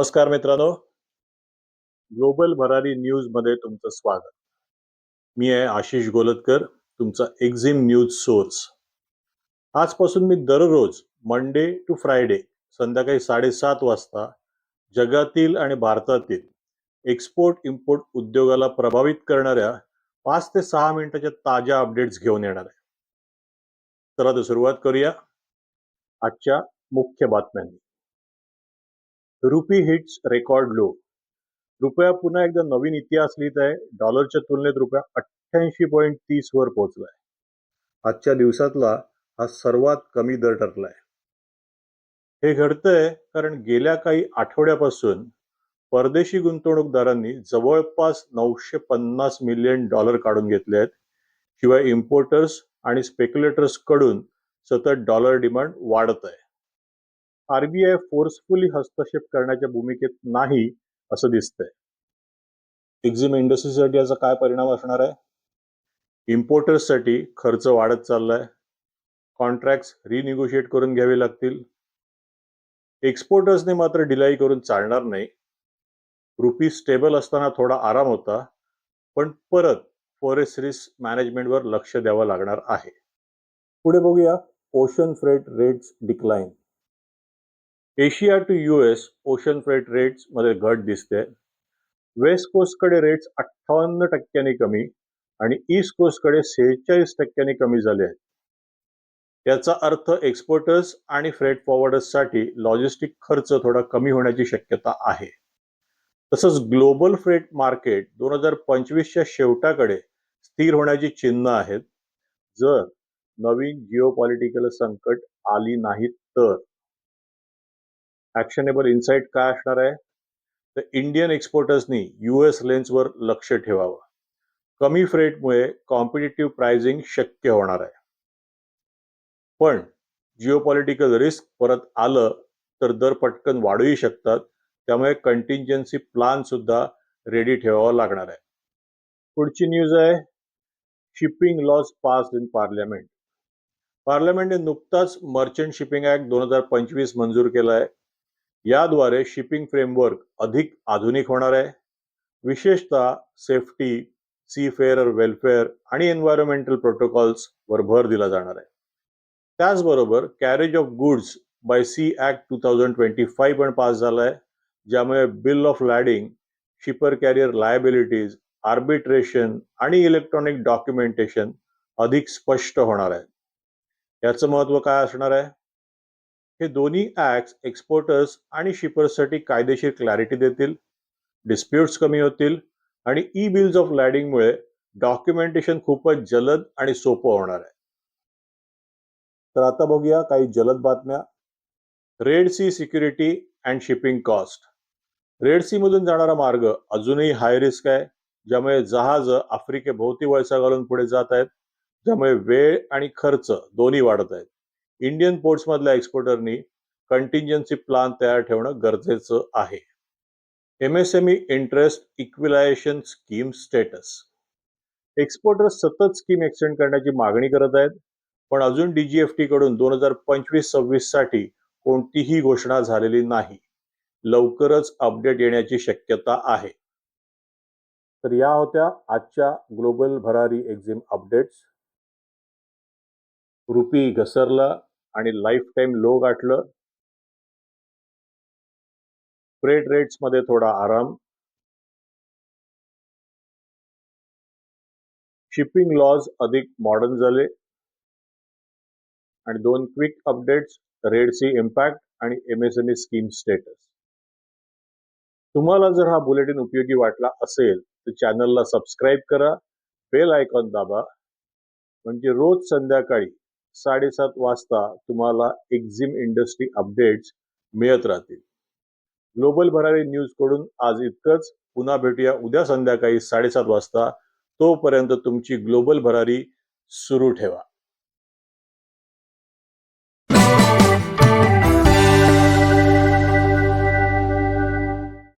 नमस्कार मित्रांनो. ग्लोबल भरारी न्यूजमध्ये तुमचं स्वागत. मी आहे आशिष गोलतकर तुमचा एक्झिम न्यूज सोर्स आजपासून मी दररोज मंडे टू फ्रायडे संध्याकाळी साडेसात वाजता जगातील आणि भारतातील एक्सपोर्ट इम्पोर्ट उद्योगाला प्रभावित करणाऱ्या पाच ते सहा मिनिटाच्या ताज्या अपडेट्स घेऊन येणार आहे. तर आता सुरुवात करूया. आजच्या मुख्य बातम्यांनी. रुपी हिट्स रेकॉर्ड लो रुपया पुन्हा एकदा नवीन इतिहास लिहित आहे डॉलरच्या तुलनेत रुपया अठ्ठ्याऐंशी पॉईंट तीस वर पोहोचलाय. आजच्या दिवसातला हा सर्वात कमी दर ठरलाय. हे घडतंय कारण गेल्या काही आठवड्यापासून परदेशी गुंतवणूकदारांनी जवळपास नऊशे पन्नास मिलियन डॉलर काढून घेतले आहेत. शिवाय इम्पोर्टर्स आणि स्पेक्युलेटर्सकडून सतत डॉलर डिमांड वाढत आहे आरबीआय फोर्सफुली हस्तक्षेप करण्याच्या भूमिकेत नाही असं दिसतंय. एक्झिम इंडस्ट्रीसाठी याचा काय परिणाम असणार आहे? इम्पोर्टर्ससाठी खर्च वाढत चाललाय. कॉन्ट्रॅक्ट रिनिगोशिएट करून घ्यावे लागतील. एक्सपोर्टर्सने मात्र डिलाई करून चालणार नाही. रुपी स्टेबल असताना थोडा आराम होता पण परत फॉरेस्ट रिस्क मॅनेजमेंटवर लक्ष द्यावं लागणार आहे. पुढे बघूया ocean freight rates decline Asia to US ocean freight रेट्समध्ये घट दिसते. वेस्ट कोस्टकडे रेट्स अठ्ठावन्न टक्क्यांनी कमी आणि ईस्ट कोस्टकडे सेहेचाळीस टक्क्यांनी कमी झाले आहेत. याचा अर्थ एक्सपोर्टर्स आणि फ्रेट फॉरवर्डर्ससाठी लॉजिस्टिक खर्च थोडा कमी होण्याची शक्यता आहे. तसंच ग्लोबल फ्रेट मार्केट दोन हजार पंचवीसच्या शेवटाकडे स्थिर होण्याची चिन्ह आहेत. जर नवीन जिओपॉलिटिकल संकट आली नाहीत तर. ऍक्शनेबल इन्साइट काय असणार आहे? तर इंडियन एक्सपोर्टर्सनी युएस लेन्सवर लक्ष ठेवावं. कमी फ्रेटमुळे कॉम्पिटेटिव्ह प्राइसिंग शक्य होणार आहे. पण जिओपॉलिटिकल रिस्क परत आलं तर दर पटकन वाढूही शकतात. त्यामुळे कंटिंजन्सी प्लान सुद्धा रेडी ठेवावा लागणार आहे. पुढची न्यूज आहे. Shipping laws pass in parliament पार्लमेंटने नुकताच मर्चंट शिपिंग ऍक्ट दोन हजार पंचवीस मंजूर केला आहे. याद्वारे शिपिंग फ्रेमवर्क अधिक आधुनिक होणार आहे. विशेषतः सेफ्टी सी फेअर वेलफेअर आणि एन्व्हायरमेंटल प्रोटोकॉल्स वर भर दिला जाणार आहे. त्याचबरोबर carriage of goods by sea act two thousand twenty five पण पास झाला आहे ज्यामुळे bill of lading shipper carrier liabilities arbitration आणि इलेक्ट्रॉनिक डॉक्युमेंटेशन अधिक स्पष्ट होणार आहे. याचं महत्त्व काय असणार आहे? हे दोन्ही ऍक्ट एक्सपोर्टर्स आणि शिपर्ससाठी कायदेशीर क्लॅरिटी देतील डिस्प्युट्स कमी होतील आणि ई बिल्स ऑफ लॅडिंगमुळे डॉक्युमेंटेशन खूपच जलद आणि सोपं होणार आहे. तर आता बघूया काही जलद बातम्या. Red Sea security and shipping cost Red Sea मधून जाणारा मार्ग अजूनही हाय रिस्क आहे ज्यामुळे जहाज आफ्रिकेभोवती वळसा घालून पुढे जात आहेत ज्यामुळे वेळ आणि खर्च दोन्ही वाढत आहेत. इंडियन पोर्ट्स मधल्या एक्सपोर्टरनी कंटिंजन्सी प्लान तयार ठेवणं गरजेचं आहे. MSME interest equalisation scheme status exporter सतत स्कीम एक्सटेंड करण्याची मागणी करत आहेत पण अजून डीजीएफटी कडून दोन हजार पंचवीस सव्वीससाठी कोणतीही घोषणा झालेली नाही. लवकरच अपडेट येण्याची शक्यता आहे. तर या होत्या आजच्या ग्लोबल भरारी एक्झिम अपडेट्स रुपी घसरला आणि लाईफ टाईम लो गाठलं. फ्रेट रेट्समध्ये थोडा आराम. शिपिंग लॉज अधिक मॉडर्न झाले. आणि दोन quick updates Red Sea impact आणि एमएसएमई स्कीम स्टेटस तुम्हाला जर हा बुलेटिन उपयोगी वाटला असेल तर चॅनलला सबस्क्राईब करा. बेल आयकॉन दाबा. म्हणजे रोज संध्याकाळी साडेसात वाजता तुम्हाला एक्झिम इंडस्ट्री अपडेट्स मिळत राहतील. ग्लोबल भरारी न्यूजकडून आज इतकंच. पुन्हा भेटूया उद्या संध्याकाळी साडेसात वाजता. तोपर्यंत तुमची ग्लोबल भरारी सुरू ठेवा.